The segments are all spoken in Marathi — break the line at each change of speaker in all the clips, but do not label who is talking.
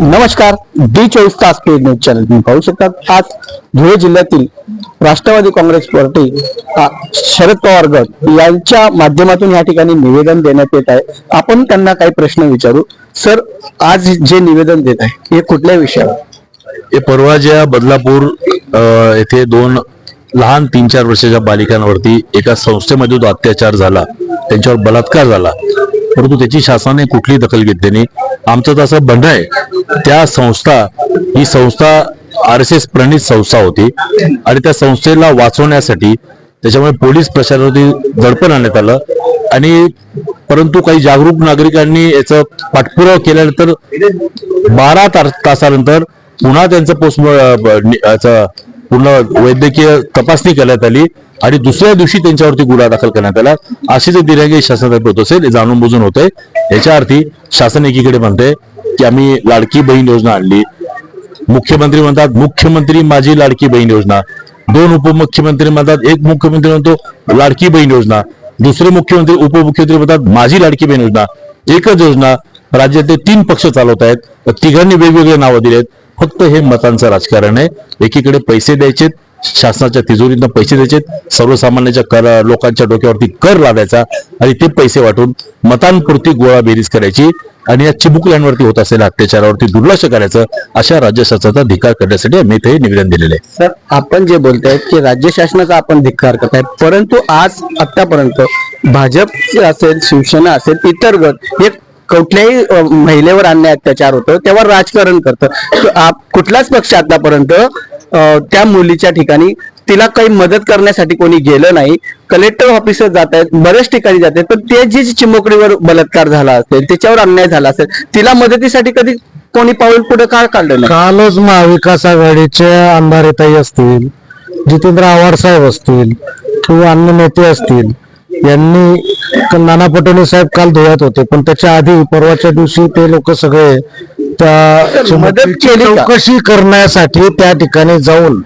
नमस्कार डी चोवीस तास पेड न्यूज चॅनल. तुम्ही पाहू शकतात आज धुळे जिल्ह्यातील राष्ट्रवादी काँग्रेस पार्टी शरद पवार गट यांच्या माध्यमातून या ठिकाणी निवेदन देण्यात येत आहे. आपण त्यांना काही प्रश्न विचारू. सर आज जे निवेदन देत आहे हे कुठल्या विषयावर?
हे परवा ज्या बदलापूर येथे दोन लहान तीन चार वर्षाच्या बालिकांवरती एका संस्थेमध्ये जो अत्याचार झाला त्यांच्यावर बलात्कार झाला परंतु त्याची शासनाने कुठली दखल घेतली नाही. आमचं जसं बंड आहे त्या संस्था ही संस्था आर एस एस प्रणित संस्था होती आणि त्या संस्थेला वाचवण्यासाठी त्याच्यामुळे पोलीस प्रशासनावरती दडपण आणण्यात आलं. आणि परंतु काही जागरूक नागरिकांनी याचं पाठपुरावा केल्यानंतर बारा तासानंतर पुन्हा त्यांचं पोस्ट पूर्ण वैद्यकीय तपासणी करण्यात आली आणि दुसऱ्या दिवशी त्यांच्यावरती गुन्हा दाखल करण्यात आला. अशी जर दिरांगी शासनातर्फे होत असेल हे जाणून बुजून होतंय. याच्या अर्थी शासन एकीकडे म्हणते की आम्ही लाडकी बहीण योजना आणली. मुख्यमंत्री म्हणतात मुख्यमंत्री माझी लाडकी बहीण योजना. दोन उपमुख्यमंत्री म्हणतात एक मुख्यमंत्री म्हणतो लाडकी बहीण योजना. दुसरे मुख्यमंत्री उपमुख्यमंत्री म्हणतात माझी लाडकी बहीण योजना. एकच योजना राज्यातले तीन पक्ष चालवत आहेत. तिघांनी वेगवेगळे नावं दिलेत. फक्त हे मतांचं राजकारण आहे. एकीकडे पैसे द्यायचेत शासनाच्या तिजोरीतनं पैसे द्यायचेत सर्वसामान्यांच्या कर लोकांच्या डोक्यावरती कर लादायचा आणि ते पैसे वाटून मतांपुरती गोळा बेरीज करायची आणि या चिमुकल्यांवरती होत असलेल्या अत्याचारावरती दुर्लक्ष करायचं अशा राज्य शासनाचा धिकार करण्यासाठी आम्ही इथे हे निवेदन दिलेले आहे.
सर आपण जे बोलतायत की राज्य शासनाचा आपण धिक्कार करताय परंतु आज आतापर्यंत भाजप असेल शिवसेना असेल इतर गट हे कुठल्याही महिलेवर अन्याय अत्याचार होतो तेव्हा राजकारण करतं. कुठलाच पक्ष आतापर्यंत त्या मुलीच्या ठिकाणी तिला काही मदत करण्यासाठी कोणी गेलं नाही. कलेक्टर ऑफिसर जात आहेत बऱ्याच ठिकाणी जात आहेत पण ते जी चिमुकडीवर बलात्कार झाला असेल त्याच्यावर अन्याय झाला असेल तिला मदतीसाठी कधी कोणी पाऊल पुढे का काढलं
कालच महाविकास आघाडीचे अंधारेताई असतील जितेंद्र आव्हाड साहेब असतील किंवा अन्य नेते असतील यांनी नाना पटोले साहेब काल धुळ्यात होते पण त्याच्या आधी परवाच्या दिवशी ते लोक सगळे त्या
मदत केली का?
चौकशी करण्यासाठी त्या ठिकाणी जाऊन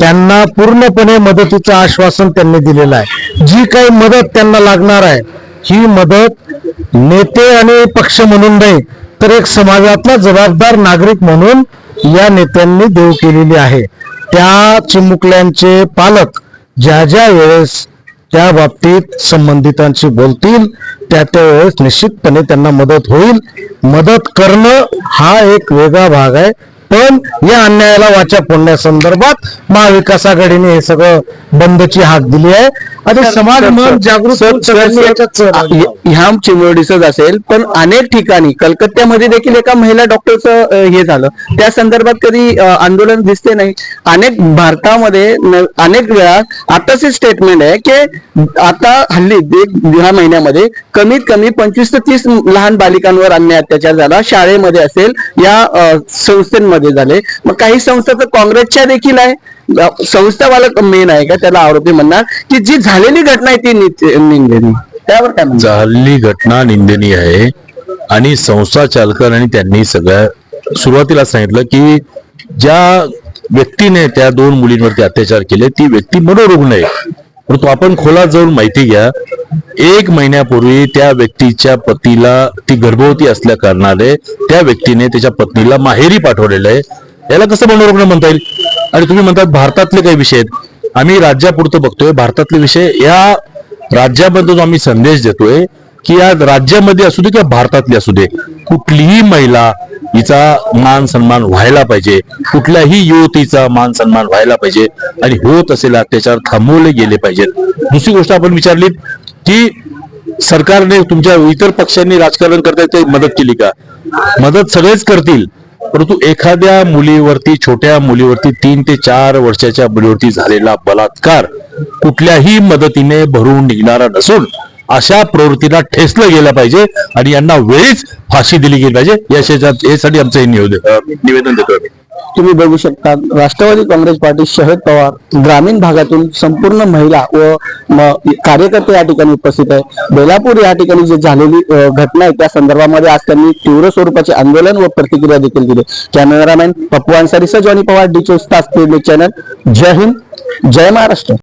त्यांना पूर्णपणे मदतीचं आश्वासन त्यांनी दिलेलं आहे जी काही मदत त्यांना लागणार आहे ही मदत नेते आणि पक्ष म्हणून नाही तर एक समाजातला जबाबदार नागरिक म्हणून या नेत्यांनी देऊ केलेली आहे त्या चिमुकल्यांचे पालक ज्या ज्या वेळेस त्या बाबतीत संबंधितांशी बोलतील त्या त्यावेळेस निश्चितपणे त्यांना मदत होईल. मदत करणं हा एक वेगळा भाग आहे. पण या अन्यायाला वाचा फोडण्यासंदर्भात महाविकास आघाडीने हे सगळं बंदची हाक दिली आहे. आणि समाज मन जागृत.
ह्या- चिमुरडीचंच असेल पण अनेक ठिकाणी कलकत्त्यामध्ये देखील एका महिला डॉक्टरचं हे झालं. त्या संदर्भात कधी आंदोलन दिसते नाही. अनेक भारतामध्ये अनेक वेळा आताच स्टेटमेंट आहे की आता हल्ली एक ह्या महिन्यामध्ये कमीत कमी पंचवीस ते तीस लहान बालिकांवर अन्याय अत्याचार झाला. शाळेमध्ये असेल या अ, मध्ये झाले. मग काही संस्था तर काँग्रेसच्या देखील आहे. संस्थावाला संस्थावालक मेन आहे का? त्याला आरोपी म्हणणार की जी झालेली घटना आहे ती नित- निंदनीय. त्यावर काय
झालेली घटना निंदनीय आहे. आणि संस्था चालकांनी आणि त्यांनी सगळ्या सुरुवातीला सांगितलं की ज्या व्यक्तीने त्या दोन मुलींवरती अत्याचार केले ती व्यक्ती मनोरुग्ण आहे. परंतु आपण खोलात जाऊन माहिती घ्या एक महिन्यापूर्वी त्या व्यक्तीच्या पतीला ती गर्भवती असल्या कारणाने त्या व्यक्तीने त्याच्या पत्नीला माहेरी पाठवलेलं आहे. याला कसं मनोरुग्ण म्हणता येईल? आणि तुम्ही म्हणतात भारतातले काही विषय आहेत. आम्ही राज्यापुरतं बघतोय भारतातले विषय या राज्याबद्दल आम्ही संदेश देतोय की या राज्यामध्ये असू दे किंवा भारतातली असू दे कुठलीही महिला हिचा मान सन्मान व्हायला पाहिजे. कुठल्याही युवतीचा मान सन्मान व्हायला पाहिजे. आणि होत असेल अत्याचार थांबवले गेले पाहिजेत. दुसरी गोष्ट आपण विचारली की सरकारने तुमच्या इतर पक्षांनी राजकारण करता ते मदत केली का? मदत सगळेच करतील. परंतु एखाद्या मुलीवरती छोट्या मुलीवरती तीन ते चार वर्षाच्या मुलीवरती झालेला बलात्कार कुठल्याही मदतीने भरून निघणारा नसून अशा प्रवृत्तीला ठेसलं गेलं पाहिजे आणि यांना वेळीच फाशी दिली गेली पाहिजे. यासाठी यासाठी आमचं हे निवेदन निवेदन देतो आम्ही.
तुम्ही बघू शकता राष्ट्रवादी काँग्रेस पार्टी शरद पवार ग्रामीण भागातून संपूर्ण महिला व कार्यकर्ते या ठिकाणी उपस्थित आहे. बेलापूर या ठिकाणी जी झालेली घटना आहे त्या संदर्भामध्ये आज त्यांनी तीव्र स्वरूपाचे आंदोलन व प्रतिक्रिया देखील दिली. Cameraman Pappu Ansari sir Johnny Pawar D चोवीस तास चॅनल जय हिंद जय महाराष्ट्र.